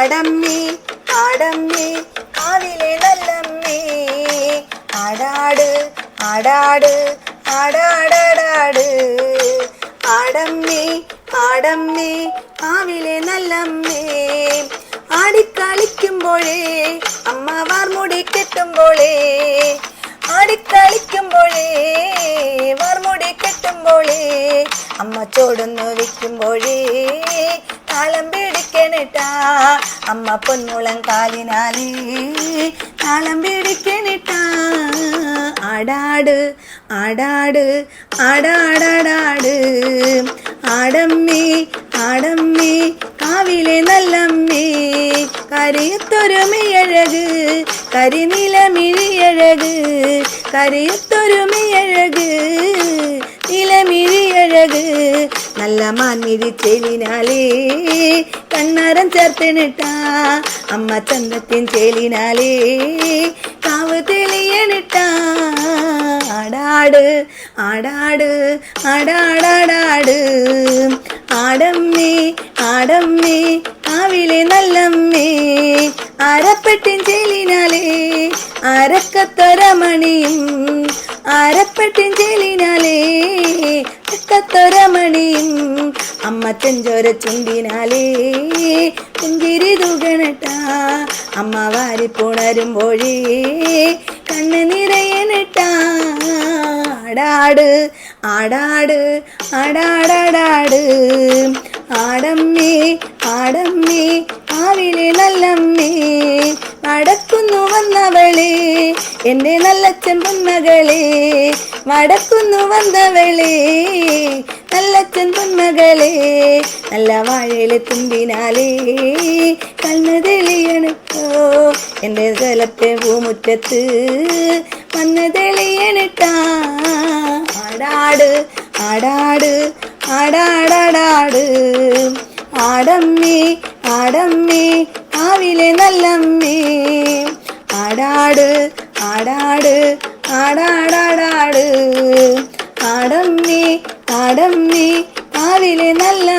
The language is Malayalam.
ആടമ്മേ ആടമ്മേ ആവിലെ നല്ലമ്മേ ആടാട് ആടാട് ആടാടാടാട് ആടമ്മേ ആടമ്മേ ആവിലെ നല്ലമ്മേ. ആടിക്കളിക്കുമ്പോഴേ അമ്മ വാർമുടി കെട്ടുമ്പോഴേ. ആടിക്കളിക്കുമ്പോഴേ വാർമുടി കെട്ടുമ്പോഴേ. അമ്മ ചോടുന്നു വയ്ക്കുമ്പോഴേ പിടിക്കണിട്ടാ അമ്മ പൊന്മുളം കാലിനാലേ താളം പിടിക്കണിട്ടാ. ആടാട് ആടാട് ആടാടാടാട്. ആടമ്മേ ആടമ്മേ കാവിലെ നല്ലമ്മേ കരയത്തൊരുമയഴക് കരിനിലമിഴിയഴക് കരയത്തൊരുമയഴക് നിലമിഴിയഴക് നല്ല മാൻമിഴി ചേലിനാലേ കണ്ണാരം ചേർത്തിനിട്ടാ അമ്മ ചന്തത്തിൻ ചേലിനാലേ കാവ് തെളിയണിട്ടാ ആടാട് ആടാട് ആടാടാടാട് ആടമ്മേ ആടമ്മേ ആവിലെ നല്ലമ്മേ അരപ്പെട്ടിൻ ചേലിനാലേ അരക്കത്തൊരമണിയും അരപ്പെട്ടിൻ ചേലിനാലേ അരക്കത്തൊരമണിയും അമ്മ ചെഞ്ചോര ചുണ്ടിനാലേ പുഞ്ചിരി തുകണട്ട അമ്മ വാരിപ്പുണരുമ്പോഴേ കണ്ണ് നിറയനട്ടാ ആടാട് ആടാട് ആടാടാടാട് ആടമ്മേ ആടമ്മേ ആവിലെ നല്ലമ്മേ. നടക്കുന്നു വന്നവളെ എന്റെ നല്ല ചെമ്പന്മകളെ വടക്കുന്നു വന്നവളെ നല്ല ചെമ്പന്മകളെ നല്ല വാഴയിലെ തുമ്പിനാലേ കണ്ണു തെളിയണിട്ടോ എന്റെ സ്ഥലത്തെ ഭൂമുറ്റത്ത് വന്ന് തെളിയണിട്ടാ. ആടാട് ആടാട് ആടാടാടാട്. ആടമ്മേ ആടമ്മേ ആവിലെ നല്ലമ്മേ. ആടാട് ആടാട് ആടാടാടാട്. ആടമ്മേ ആടമ്മേ ആവിലെ നല്ല